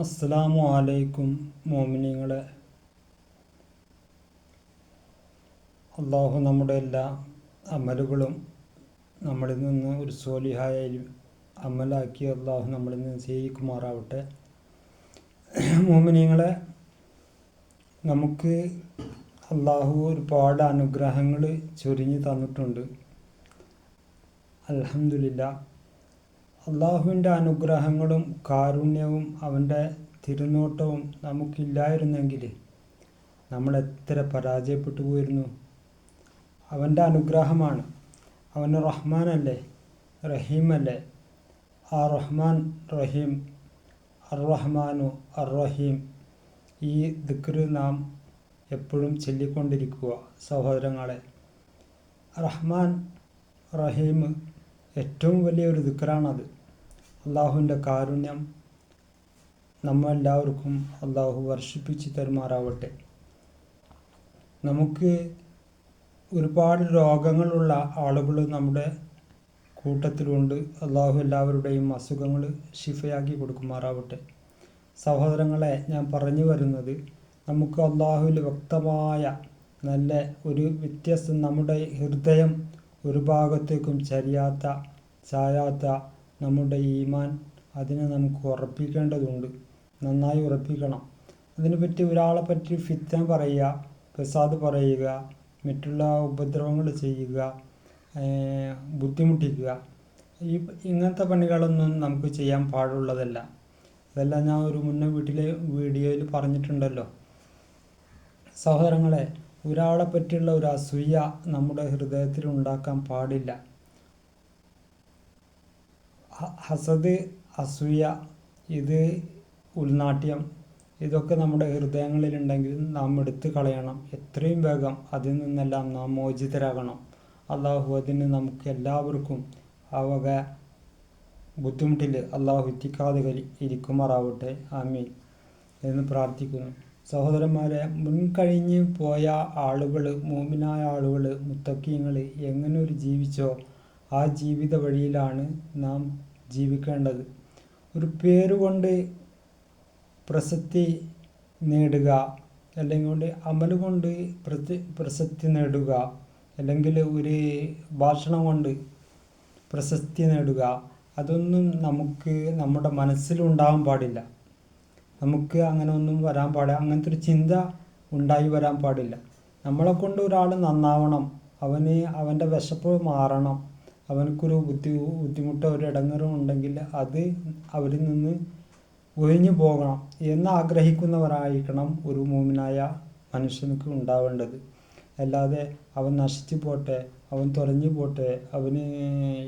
അസ്സലാമു അലൈക്കും മോമിനിങ്ങളെ. അള്ളാഹു നമ്മുടെ എല്ലാ അമലുകളും നമ്മളിൽ നിന്ന് ഒരു സോലിഹായ അമലാക്കി അള്ളാഹു നമ്മളിൽ നിന്ന് ചെയ്യിക്കുമാറാവട്ടെ മോമിനിങ്ങളെ നമുക്ക് അള്ളാഹു ഒരുപാട് അനുഗ്രഹങ്ങൾ ചൊരിഞ്ഞ് തന്നിട്ടുണ്ട്. അലഹമില്ല അള്ളാഹുവിന്റെ അനുഗ്രഹങ്ങളും കാരുണ്യവും അവന്റെ തിരുനോട്ടവും നമുക്കില്ലായിരുന്നെങ്കിൽ നമ്മൾ എത്ര പരാജയപ്പെട്ടു പോയിരുന്നു. അവന്റെ അനുഗ്രഹമാണ്. അവൻ റഹ്മാനല്ലേ റഹീമല്ലേ ആ റഹ്മാൻ റഹീം അർ റഹ്മാനു റഹീം ഈ ദിക്റ് നാം എപ്പോഴും ചൊല്ലിക്കൊണ്ടിരിക്കുക സഹോദരങ്ങളെ. റഹ്മാൻ റഹീം ഏറ്റവും വലിയൊരു ദുഃഖരാണത് അള്ളാഹുവിന്റെ കാരുണ്യം നമ്മളെല്ലാവർക്കും അള്ളാഹു വർഷിപ്പിച്ച് തരുമാറാവട്ടെ. നമുക്ക് ഒരുപാട് രോഗങ്ങളുള്ള ആളുകൾ നമ്മുടെ കൂട്ടത്തിലുണ്ട്. അള്ളാഹു എല്ലാവരുടെയും അസുഖങ്ങൾ ഷിഫയാക്കി കൊടുക്കുമാറാവട്ടെ. സഹോദരങ്ങളെ ഞാൻ പറഞ്ഞു വരുന്നത് നമുക്ക് അള്ളാഹുവിൽ വ്യക്തമായ നല്ല ഒരു വ്യത്യസ്തം നമ്മുടെ ഹൃദയം ഒരു ഭാഗത്തേക്കും ചരിയാത്ത ചായാത്ത നമ്മുടെ ഈമാൻ അതിനെ നമുക്ക് ഉറപ്പിക്കേണ്ടതുണ്ട്. നന്നായി ഉറപ്പിക്കണം. അതിനെപ്പറ്റി ഒരാളെ പറ്റി ഫിത്തൻ പറയുക പ്രസാദ് പറയുക മറ്റുള്ള ഉപദ്രവങ്ങൾ ചെയ്യുക ബുദ്ധിമുട്ടിക്കുക. ഈ ഇങ്ങനത്തെ പണികളൊന്നും നമുക്ക് ചെയ്യാൻ പാടുള്ളതല്ല. അതെല്ലാം ഞാൻ ഒരു മുന്നേ വീട്ടിലെ വീഡിയോയിൽ പറഞ്ഞിട്ടുണ്ടല്ലോ. സഹോദരങ്ങളെ ഒരാളെ പറ്റിയുള്ള ഒരു അസൂയ നമ്മുടെ ഹൃദയത്തിൽ ഉണ്ടാക്കാൻ പാടില്ല. ഹസദ് അസൂയ ഇത് ഉൾനാട്യം ഇതൊക്കെ നമ്മുടെ ഹൃദയങ്ങളിലുണ്ടെങ്കിൽ നാം എടുത്തു കളയണം. എത്രയും വേഗം അതിൽ നിന്നെല്ലാം നാം മോചിതരാകണം. അള്ളാഹു അതിന് നമുക്ക് എല്ലാവർക്കും ആ വക ബുദ്ധിമുട്ടിൽ അള്ളാഹു എത്തിക്കാതെ ഇരിക്കുമാറാവട്ടെ. ആമീൻ. എന്ന് പ്രാർത്ഥിക്കുന്നു. സഹോദരന്മാരെ മുൻകഴിഞ്ഞ് പോയ ആളുകൾ മോമിനായ ആളുകൾ മുത്തക്കീങ്ങൾ എങ്ങനെ ഒരു ജീവിച്ചോ ആ ജീവിത വഴിയിലാണ് നാം ജീവിക്കേണ്ടത്. ഒരു പേരുകൊണ്ട് പ്രസക്തി നേടുക അല്ലെങ്കിൽ അമൽ കൊണ്ട് പ്രസക്തി നേടുക അല്ലെങ്കിൽ ഒരു ഭാഷണം കൊണ്ട് പ്രശസ്തി നേടുക അതൊന്നും നമുക്ക് നമ്മുടെ മനസ്സിലുണ്ടാകാൻ പാടില്ല. നമുക്ക് അങ്ങനെ ഒന്നും വരാൻ പാടില്ല. അങ്ങനത്തെ ഒരു ചിന്ത ഉണ്ടായി വരാൻ പാടില്ല. നമ്മളെ കൊണ്ട് ഒരാൾ നന്നാവണം. അവന് അവന്റെ വിശപ്പ് മാറണം. അവനക്കൊരു ബുദ്ധി ബുദ്ധിമുട്ടോ ഒരു ഇടങ്ങറും ഉണ്ടെങ്കിൽ അത് അവരിൽ നിന്ന് ഒഴിഞ്ഞു പോകണം എന്ന് ആഗ്രഹിക്കുന്നവരായിരിക്കണം ഒരു മൂമിനായ മനുഷ്യനക്ക് ഉണ്ടാവേണ്ടത്. അല്ലാതെ അവൻ നശിച്ചു പോട്ടെ അവൻ തുറഞ്ഞു പോട്ടെ അവന്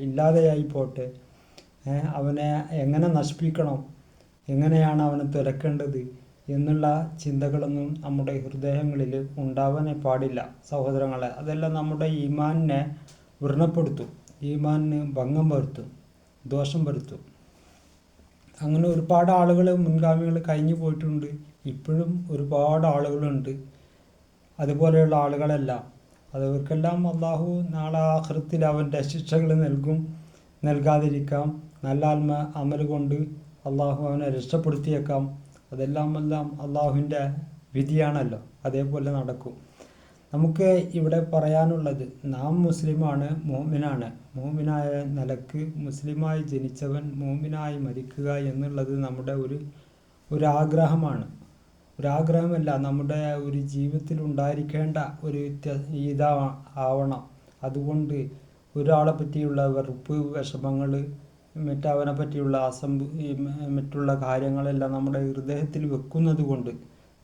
ഇല്ലാതെയായി പോട്ടെ അവനെ എങ്ങനെ നശിപ്പിക്കണം? എങ്ങനെയാണ് അവനെ തുരക്കേണ്ടത് എന്നുള്ള ചിന്തകളൊന്നും നമ്മുടെ ഹൃദയങ്ങളിൽ ഉണ്ടാവാനേ പാടില്ല സഹോദരങ്ങളെ. അതെല്ലാം നമ്മുടെ ഈമാനിനെ വ്രണപ്പെടുത്തും ഈമാനിന് ഭംഗം വരുത്തും ദോഷം വരുത്തും. അങ്ങനെ ഒരുപാട് ആളുകൾ മുൻഗാമികൾ കഴിഞ്ഞു പോയിട്ടുണ്ട്. ഇപ്പോഴും ഒരുപാട് ആളുകളുണ്ട്. അതുപോലെയുള്ള ആളുകളെല്ലാം. അതവർക്കെല്ലാം അള്ളാഹു നാളെ ആഹൃത്തിൽ അവന്റെ ശിക്ഷകൾ നൽകും നൽകാതിരിക്കാം. നല്ല ആത്മ അമൽ കൊണ്ട് അള്ളാഹു അവനെ രക്ഷപ്പെടുത്തിയേക്കാം. അതെല്ലാം എല്ലാം അള്ളാഹുവിന്റെ വിധിയാണല്ലോ. അതേപോലെ നടക്കും. നമുക്ക് ഇവിടെ പറയാനുള്ളത് നാം മുസ്ലിമാണ് മോമിനാണ്. മോമിനായ നിലയ്ക്ക് മുസ്ലിമായി ജനിച്ചവൻ മോമിനായി മരിക്കുക എന്നുള്ളത് നമ്മുടെ ഒരു ഒരു ആഗ്രഹമാണ് ഒരാഗ്രഹമല്ല നമ്മുടെ ഒരു ജീവിതത്തിൽ ഉണ്ടായിരിക്കേണ്ട ഒരു ഇതാ ആവണം. അതുകൊണ്ട് ഒരാളെ പറ്റിയുള്ള വെറുപ്പ് വിഷമങ്ങൾ മറ്റവനെ പറ്റിയുള്ള അസംബ് മറ്റുള്ള കാര്യങ്ങളെല്ലാം നമ്മുടെ ഹൃദയത്തിൽ വെക്കുന്നത് കൊണ്ട്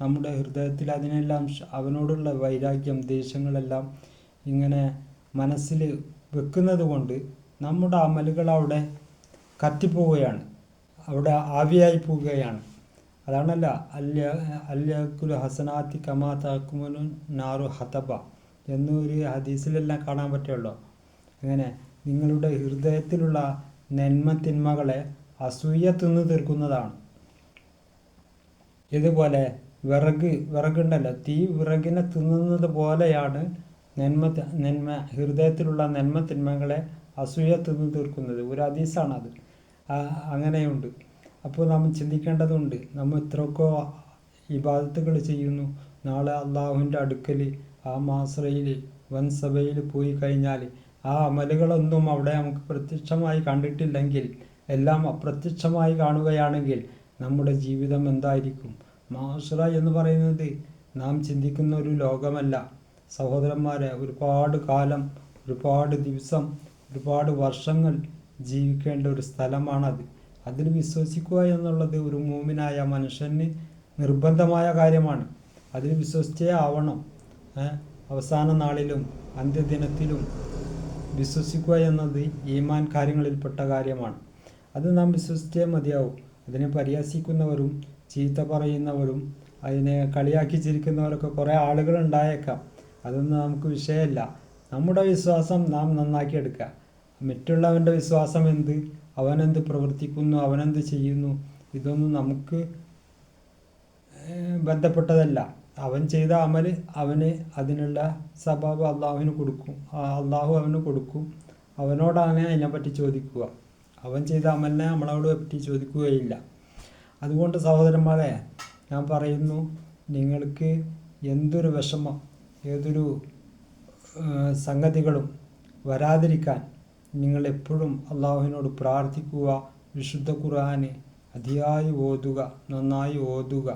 നമ്മുടെ ഹൃദയത്തിൽ അതിനെല്ലാം അവനോടുള്ള വൈരാഗ്യം ദേഷ്യങ്ങളെല്ലാം ഇങ്ങനെ മനസ്സിൽ വെക്കുന്നത് കൊണ്ട് നമ്മുടെ അമലുകൾ അവിടെ കത്തിപ്പോവുകയാണ്. അവിടെ ആവിയായി പോവുകയാണ്. അതാണല്ല അല്യ അല്യക്കുൽ ഹസനാത്തി കമാ താക്കുമനു നാറു ഹതബ എന്നൊരു ഹദീസിലെല്ലാം കാണാൻ പറ്റുള്ളൂ. അങ്ങനെ നിങ്ങളുടെ ഹൃദയത്തിലുള്ള നന്മ തിന്മകളെ അസൂയ തിന്നു തീർക്കുന്നതാണ്. ഇതുപോലെ വിറക് വിറകുണ്ടല്ലോ. തീ വിറകിനെ തിന്നുന്നത് പോലെയാണ് നന്മ നന്മ ഹൃദയത്തിലുള്ള നന്മ തിന്മകളെ അസൂയ തിന്നു തീർക്കുന്നത്. ഒരു ഹദീസാണത്. അങ്ങനെയുണ്ട്. അപ്പോൾ നാം ചിന്തിക്കേണ്ടതുണ്ട് നമ്മൾ എത്രയൊക്കെ ഇബാദത്തുകൾ ചെയ്യുന്നു. നാളെ അള്ളാഹുവിന്റെ അടുക്കൽ ആ മാസറയിൽ വൻ സഭയിൽ പോയി കഴിഞ്ഞാൽ ആ അമലുകളൊന്നും അവിടെ നമുക്ക് പ്രത്യക്ഷമായി കണ്ടിട്ടില്ലെങ്കിൽ എല്ലാം അപ്രത്യക്ഷമായി കാണുകയാണെങ്കിൽ നമ്മുടെ ജീവിതം എന്തായിരിക്കും? മാസുറ എന്ന് പറയുന്നത് നാം ചിന്തിക്കുന്ന ഒരു ലോകമല്ല. സഹോദരന്മാരെ ഒരുപാട് കാലം ഒരുപാട് ദിവസം ഒരുപാട് വർഷങ്ങൾ ജീവിക്കേണ്ട ഒരു സ്ഥലമാണത്. അതിൽ വിശ്വസിക്കുക എന്നുള്ളത് ഒരു മൂമിനായ മനുഷ്യന് നിർബന്ധമായ കാര്യമാണ്. അതിൽ വിശ്വസിച്ചേ ആവണം. അവസാന നാളിലും അന്ത്യദിനത്തിലും വിശ്വസിക്കുക എന്നത് ഈമാൻ കാര്യങ്ങളിൽപ്പെട്ട കാര്യമാണ്. അത് നാം വിശ്വസിച്ചേ മതിയാവും. അതിനെ പരിഹസിക്കുന്നവരും ചീത്ത പറയുന്നവരും അതിനെ കളിയാക്കി ചിരിക്കുന്നവരൊക്കെ കുറേ ആളുകൾ ഉണ്ടായേക്കാം അതൊന്നും നമുക്ക് വിഷയമല്ല. നമ്മുടെ വിശ്വാസം നാം നന്നാക്കി എടുക്കുക. മറ്റുള്ളവന്റെ വിശ്വാസം എന്ത്? അവനെന്ത് പ്രവർത്തിക്കുന്നു? അവനെന്ത് ചെയ്യുന്നു? ഇതൊന്നും നമുക്ക് ബന്ധപ്പെട്ടതല്ല. അവൻ ചെയ്ത അമൽ അവന് അതിനുള്ള സബാബ് അള്ളാഹുവിന് കൊടുക്കും. അള്ളാഹു അവന് കൊടുക്കും. അവനോടാണ് അതിനെപ്പറ്റി ചോദിക്കുക. അവൻ ചെയ്ത അമലിനെ നമ്മളോട് പറ്റി ചോദിക്കുകയില്ല. അതുകൊണ്ട് സഹോദരന്മാരെ ഞാൻ പറയുന്നു നിങ്ങൾക്ക് എന്തൊരു വിഷമം ഏതൊരു സംഗതികളും വരാതിരിക്കാൻ നിങ്ങൾ എപ്പോഴും അള്ളാഹുവിനോട് പ്രാർത്ഥിക്കുക വിശുദ്ധ ഖുർആാനെ അതിയായി ഓതുക നന്നായി ഓതുക.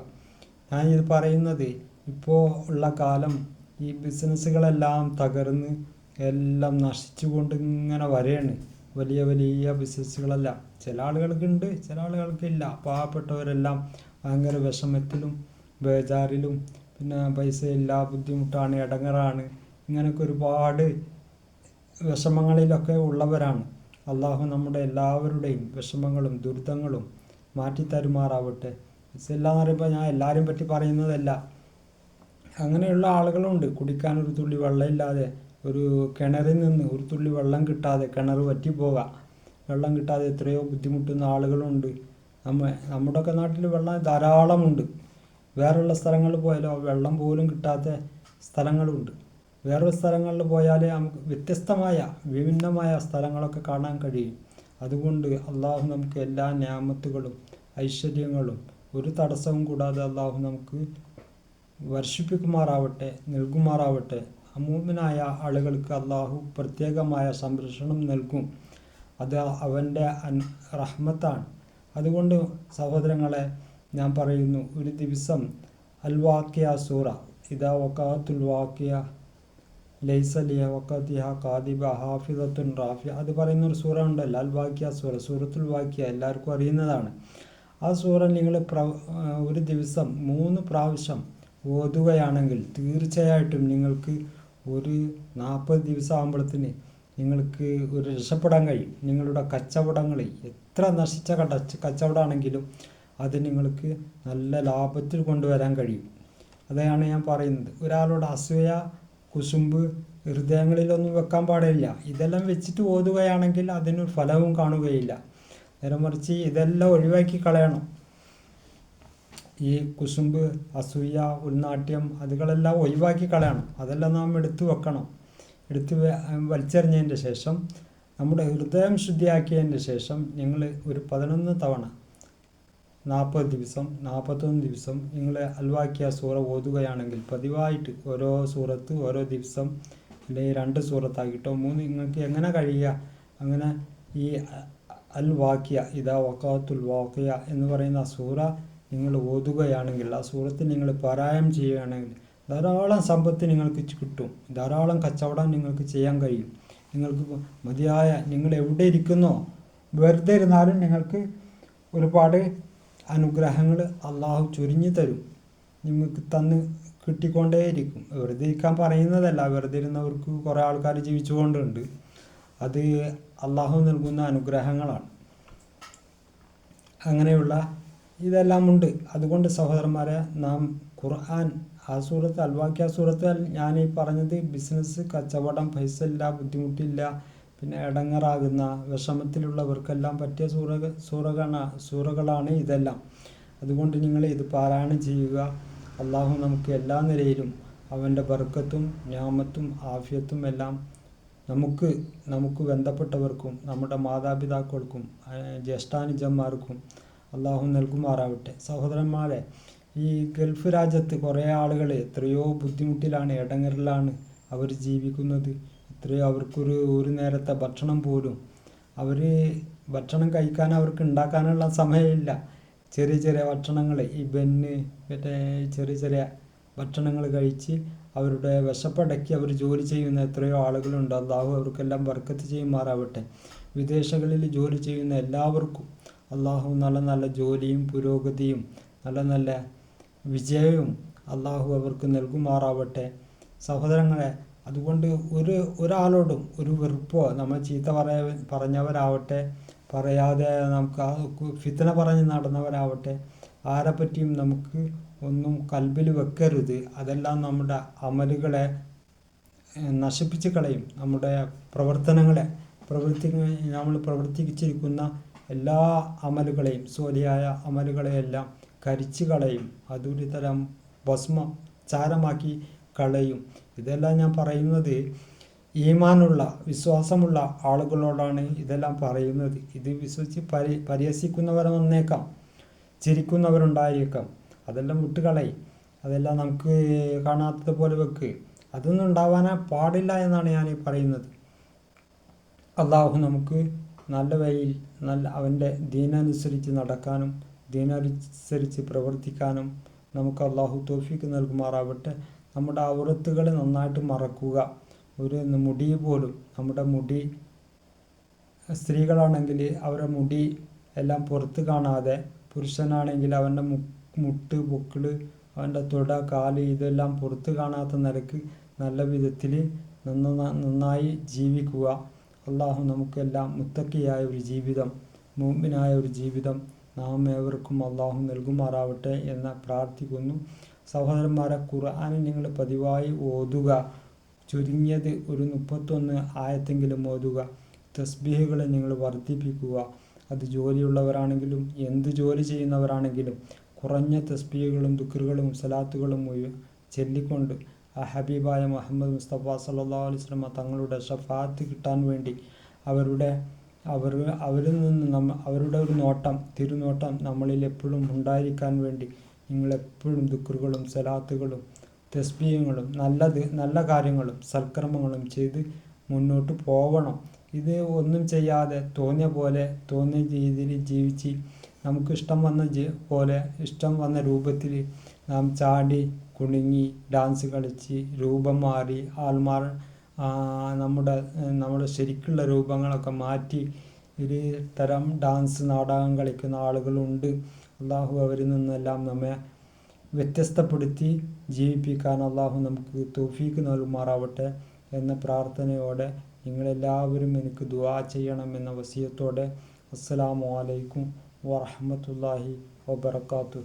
ഞാനിത് പറയുന്നത് ഇപ്പോൾ ഉള്ള കാലം ഈ ബിസിനസ്സുകളെല്ലാം തകർന്ന് എല്ലാം നശിച്ചുകൊണ്ട് ഇങ്ങനെ വരെയാണ്. വലിയ വലിയ ബിസിനസ്സുകളെല്ലാം. ചില ആളുകൾക്കുണ്ട് ചില ആളുകൾക്കില്ല പാവപ്പെട്ടവരെല്ലാം ഭയങ്കര വിഷമത്തിലും ബേജാറിലും പിന്നെ പൈസയില്ല ബുദ്ധിമുട്ടാണ് ഇടങ്ങറാണ് ഇങ്ങനെയൊക്കെ ഒരുപാട് വിഷമങ്ങളിലൊക്കെ ഉള്ളവരാണ്. അള്ളാഹു നമ്മുടെ എല്ലാവരുടെയും വിഷമങ്ങളും ദുരിതങ്ങളും മാറ്റിത്തരുമാറാവട്ടെ. എന്ന് പറയുമ്പോൾ ഞാൻ എല്ലാവരെയും പറ്റി പറയുന്നതല്ല. അങ്ങനെയുള്ള ആളുകളുണ്ട്. കുടിക്കാൻ ഒരു തുള്ളി വെള്ളമില്ലാതെ ഒരു കിണറിൽ നിന്ന് ഒരു തുള്ളി വെള്ളം കിട്ടാതെ കിണർ വറ്റിപ്പോകാം വെള്ളം കിട്ടാതെ എത്രയോ ബുദ്ധിമുട്ടുന്ന ആളുകളുണ്ട്. നമ്മ നമ്മുടെയൊക്കെ നാട്ടിൽ വെള്ളം ധാരാളമുണ്ട്. വേറെയുള്ള സ്ഥലങ്ങളിൽ പോയാലോ വെള്ളം പോലും കിട്ടാത്ത സ്ഥലങ്ങളുണ്ട്. വേറൊരു സ്ഥലങ്ങളിൽ പോയാൽ നമുക്ക് വ്യത്യസ്തമായ വിഭിന്നമായ സ്ഥലങ്ങളൊക്കെ കാണാൻ കഴിയും. അതുകൊണ്ട് അള്ളാഹു നമുക്ക് എല്ലാ ന്യാമത്തുകളും ഐശ്വര്യങ്ങളും ഒരു തടസ്സവും കൂടാതെ അള്ളാഹു നമുക്ക് വർഷിപ്പിക്കുമാറാവട്ടെ നൽകുമാറാവട്ടെ. അമൂമിനായ ആളുകൾക്ക് അള്ളാഹു പ്രത്യേകമായ സംരക്ഷണം നൽകും. അത് അവന്റെ അൻ റഹ്മത്താണ്. അതുകൊണ്ട് സഹോദരങ്ങളെ ഞാൻ പറയുന്നു ഒരു ദിവസം അൽ വാക്കിയ സൂറ ഇതാ വക്കാത്തുൽ വാക്കിയ ലൈസലിയ വക്കത്തിഹ കാദിബ ഹാഫിദത്തുൻ റാഫിയ അത് പറയുന്ന ഒരു സൂറ ഉണ്ടല്ലോ അൽ വാക്കിയ സൂറ സൂറത്തുൽ വാക്കിയ എല്ലാവർക്കും അറിയുന്നതാണ്. ആ സൂറ നിങ്ങൾ പ്ര ഒരു ദിവസം മൂന്ന് പ്രാവശ്യം ഓതുകയാണെങ്കിൽ തീർച്ചയായിട്ടും നിങ്ങൾക്ക് ഒരു നാൽപ്പത് ദിവസം ആകുമ്പോഴത്തേന് നിങ്ങൾക്ക് ഒരു രക്ഷപ്പെടാൻ കഴിയും. നിങ്ങളുടെ കച്ചവടങ്ങൾ എത്ര നശിച്ച കട കച്ചവടമാണെങ്കിലും അത് നിങ്ങൾക്ക് നല്ല ലാഭത്തിൽ കൊണ്ടുവരാൻ കഴിയും. അതാണ് ഞാൻ പറയുന്നത്. ഒരാളോട് അസൂയ കുശുമ്പ് ഹൃദയങ്ങളിലൊന്നും വെക്കാൻ പാടില്ല. ഇതെല്ലാം വെച്ചിട്ട് ഓതുകയാണെങ്കിൽ അതിനൊരു ഫലവും കാണുകയില്ല. നേരെ മറിച്ച് ഇതെല്ലാം ഒഴിവാക്കി കളയണം. ഈ കുശുമ്പ് അസൂയ ഉൾനാട്യം അതുകളെല്ലാം ഒഴിവാക്കി കളയണം. അതെല്ലാം നാം എടുത്തു വെക്കണം. എടുത്ത് വലിച്ചെറിഞ്ഞതിന്റെ ശേഷം നമ്മുടെ ഹൃദയം ശുദ്ധിയാക്കിയതിന്റെ ശേഷം നിങ്ങൾ ഒരു പതിനൊന്ന് തവണ നാൽപ്പത് ദിവസം നാൽപ്പത്തൊന്ന് ദിവസം നിങ്ങൾ അൽവാക്കിയ സൂറ ഓതുകയാണെങ്കിൽ പതിവായിട്ട് ഓരോ സൂറത്ത് ഓരോ ദിവസം അല്ലെങ്കിൽ രണ്ട് സൂറത്താക്കിയിട്ടോ മൂന്ന് നിങ്ങൾക്ക് എങ്ങനെ കഴിയുക? അങ്ങനെ ഈ അൽ വാക്കിയ ഇതാ വക്കാത്തുൽ വാക്കിയ എന്ന് പറയുന്ന സൂറ നിങ്ങൾ ഓതുകയാണെങ്കിൽ ആ സൂറത്ത് നിങ്ങൾ പാരായണം ചെയ്യുകയാണെങ്കിൽ ധാരാളം സമ്പത്ത് നിങ്ങൾക്ക് കിട്ടും. ധാരാളം കച്ചവടം നിങ്ങൾക്ക് ചെയ്യാൻ കഴിയും. നിങ്ങൾക്ക് മതിയായ നിങ്ങൾ എവിടെ ഇരിക്കുന്നോ വെറുതെ ഇരുന്നാലും നിങ്ങൾക്ക് ഒരുപാട് അനുഗ്രഹങ്ങൾ അള്ളാഹു ചൊരിഞ്ഞു തരും. നിങ്ങൾക്ക് തന്ന് കിട്ടിക്കൊണ്ടേയിരിക്കും. വെറുതെ ഇരിക്കാൻ പറയുന്നതല്ല. വെറുതെ ഇരുന്നവർക്ക് കുറേ ആൾക്കാർ ജീവിച്ചുകൊണ്ടുണ്ട് അത് അള്ളാഹു നൽകുന്ന അനുഗ്രഹങ്ങളാണ്. അങ്ങനെയുള്ള ഇതെല്ലാം ഉണ്ട് അതുകൊണ്ട് സഹോദരന്മാരെ നാം ഖുർആൻ ആ സൂറത്ത് അൽവാക്യ സൂറത്ത് ഞാൻ ഈ പറഞ്ഞത് ബിസിനസ് കച്ചവടം പൈസ ഇല്ല ബുദ്ധിമുട്ടില്ല പിന്നെ ഇടങ്ങറാകുന്ന വിഷമത്തിലുള്ളവർക്കെല്ലാം പറ്റിയ സൂറ സൂറകളാണ് സൂറകളാണ് ഇതെല്ലാം. അതുകൊണ്ട് നിങ്ങൾ ഇത് പാരായണം ചെയ്യുക. അള്ളാഹു നമുക്ക് എല്ലാ നിലയിലും അവന്റെ ബർക്കത്തും ഞാമത്തും ആഫിയത്തും എല്ലാം നമുക്ക് നമുക്ക് ബന്ധപ്പെട്ടവർക്കും നമ്മുടെ മാതാപിതാക്കൾക്കും ജ്യേഷ്ഠാനുജന്മാർക്കും അള്ളാഹു നൽകുമാറാവട്ടെ. സഹോദരന്മാരെ ഈ ഗൾഫ് രാജ്യത്ത് കുറേ ആളുകൾ എത്രയോ ബുദ്ധിമുട്ടിലാണ് ഇടങ്ങറിലാണ് അവർ ജീവിക്കുന്നത്. എത്രയോ അവർക്കൊരു ഒരു നേരത്തെ ഭക്ഷണം പോലും അവർ ഭക്ഷണം കഴിക്കാൻ അവർക്ക് ഉണ്ടാക്കാനുള്ള സമയമില്ല. ചെറിയ ചെറിയ ഭക്ഷണങ്ങൾ ഈ ബെന്ന് മറ്റേ ചെറിയ ചെറിയ ഭക്ഷണങ്ങൾ കഴിച്ച് അവരുടെ വിശപ്പടക്കി അവർ ജോലി ചെയ്യുന്ന എത്രയോ ആളുകളുണ്ട്. അള്ളാഹു അവർക്കെല്ലാം വർക്കത്ത് ചെയ്യുമാറാവട്ടെ. വിദേശങ്ങളിൽ ജോലി ചെയ്യുന്ന എല്ലാവർക്കും അള്ളാഹു നല്ല നല്ല ജോലിയും പുരോഗതിയും നല്ല നല്ല വിജയവും അള്ളാഹു അവർക്ക് നൽകുമാറാവട്ടെ. സഹോദരങ്ങളെ അതുകൊണ്ട് ഒരു ഒരാളോടും ഒരു വെറുപ്പോ നമ്മൾ ചീത്ത പറയ പറഞ്ഞവരാവട്ടെ. പറയാതെ നമുക്ക് ഫിത്തന പറഞ്ഞ് നടന്നവരാവട്ടെ. ആരെപ്പറ്റിയും നമുക്ക് ഒന്നും കൽബിൽ വെക്കരുത്. അതെല്ലാം നമ്മുടെ അമലുകളെ നശിപ്പിച്ച് കളയും. നമ്മുടെ പ്രവർത്തനങ്ങളെ പ്രവർത്തി നമ്മൾ പ്രവർത്തിച്ചിരിക്കുന്ന എല്ലാ അമലുകളെയും സോലിയായ അമലുകളെയെല്ലാം കരിച്ചു കളയും അതൊരു തരം ഭസ്മ ചാരമാക്കി കളയും. ഇതെല്ലാം ഞാൻ പറയുന്നത് ഈമാനുള്ള വിശ്വാസമുള്ള ആളുകളോടാണ് ഇതെല്ലാം പറയുന്നത്. ഇത് വിശ്വസിച്ച് പരി പരിഹസിക്കുന്നവർ വന്നേക്കാം ചിരിക്കുന്നവരുണ്ടായേക്കാം. അതെല്ലാം വിട്ടുകളയും. അതെല്ലാം നമുക്ക് കാണാത്തതുപോലെ വെക്ക്. അതൊന്നും ഉണ്ടാവാനാ പാടില്ല എന്നാണ് ഞാൻ പറയുന്നത്. അള്ളാഹു നമുക്ക് നല്ല വഴിയിൽ നല്ല അവന്റെ ദീനനുസരിച്ച് നടക്കാനും ദീനനുസരിച്ച് പ്രവർത്തിക്കാനും നമുക്ക് അള്ളാഹു തോഫിക്ക് നൽകുമാറാവട്ടെ. നമ്മുടെ അവറത്തുകളെ നന്നായിട്ട് മറക്കുക. ഒരു മുടി പോലും നമ്മുടെ മുടി സ്ത്രീകളാണെങ്കിൽ അവരുടെ മുടി എല്ലാം പുറത്ത് കാണാതെ പുരുഷനാണെങ്കിൽ അവന്റെ മുട്ട് പൊക്കിൾ അവന്റെ തുട കാൽ ഇതെല്ലാം പുറത്ത് കാണാത്ത നിലയ്ക്ക് നല്ല വിധത്തിൽ നന്നായി ജീവിക്കുക. അള്ളാഹു നമുക്കെല്ലാം മുത്തക്കിയായ ഒരു ജീവിതം മുമ്പിനായ ഒരു ജീവിതം നാം ഏവർക്കും അള്ളാഹു നൽകുമാറാവട്ടെ എന്ന് പ്രാർത്ഥിക്കുന്നു. സഹോദരന്മാരെ ഖുർആാനിൽ നിങ്ങൾ പതിവായി ഓതുക. ചുരുങ്ങിയത് ഒരു മുപ്പത്തൊന്ന് ആയത്തെങ്കിലും ഓതുക. തസ്ബീഹുകളെ നിങ്ങൾ വർദ്ധിപ്പിക്കുക. അത് ജോലിയുള്ളവരാണെങ്കിലും എന്ത് ജോലി ചെയ്യുന്നവരാണെങ്കിലും കുറഞ്ഞ തസ്ബീഹുകളും ദുഃഖറുകളും സലാത്തുകളും ചൊല്ലിക്കൊണ്ട് ഹബീബായ മുഹമ്മദ് മുസ്തഫ സല്ലാ അലൈഹി തങ്ങളുടെ ഷഫാത്ത് കിട്ടാൻ വേണ്ടി അവരുടെ അവർ അവരിൽ നിന്ന് നമ്മ അവരുടെ ഒരു നോട്ടം തിരുനോട്ടം നമ്മളിൽ എപ്പോഴും ഉണ്ടായിരിക്കാൻ വേണ്ടി നിങ്ങളെപ്പോഴും ദുഃഖറുകളും സലാത്തുകളും തസ്ബീഹങ്ങളും നല്ലത് നല്ല കാര്യങ്ങളും സൽക്കർമ്മങ്ങളും ചെയ്ത് മുന്നോട്ട് പോവണം. ഇത് ഒന്നും ചെയ്യാതെ തോന്നിയ പോലെ തോന്നിയ രീതിയിൽ ജീവിച്ച് നമുക്ക് ഇഷ്ടം വന്ന പോലെ ഇഷ്ടം വന്ന രൂപത്തിൽ നാം ചാടി കുണുങ്ങി ഡാൻസ് കളിച്ച് രൂപം മാറി ആൾമാർ നമ്മുടെ നമ്മുടെ ശരിക്കുള്ള രൂപങ്ങളൊക്കെ മാറ്റി ഒരു തരം ഡാൻസ് നാടകം കളിക്കുന്ന ആളുകളുണ്ട് അള്ളാഹു അവരിൽ നിന്നെല്ലാം നമ്മെ വ്യത്യസ്തപ്പെടുത്തി ജീവിപ്പിക്കാൻ അള്ളാഹു നമുക്ക് തോഫീക്ക് നൽകുമാറാവട്ടെ എന്ന പ്രാർത്ഥനയോടെ നിങ്ങളെല്ലാവരും എനിക്ക് ദുവാ ചെയ്യണം എന്ന വസിയത്തോടെ. അസ്സലാമു അലൈക്കും വറഹമത്തല്ലാഹി വബർക്കാത്തു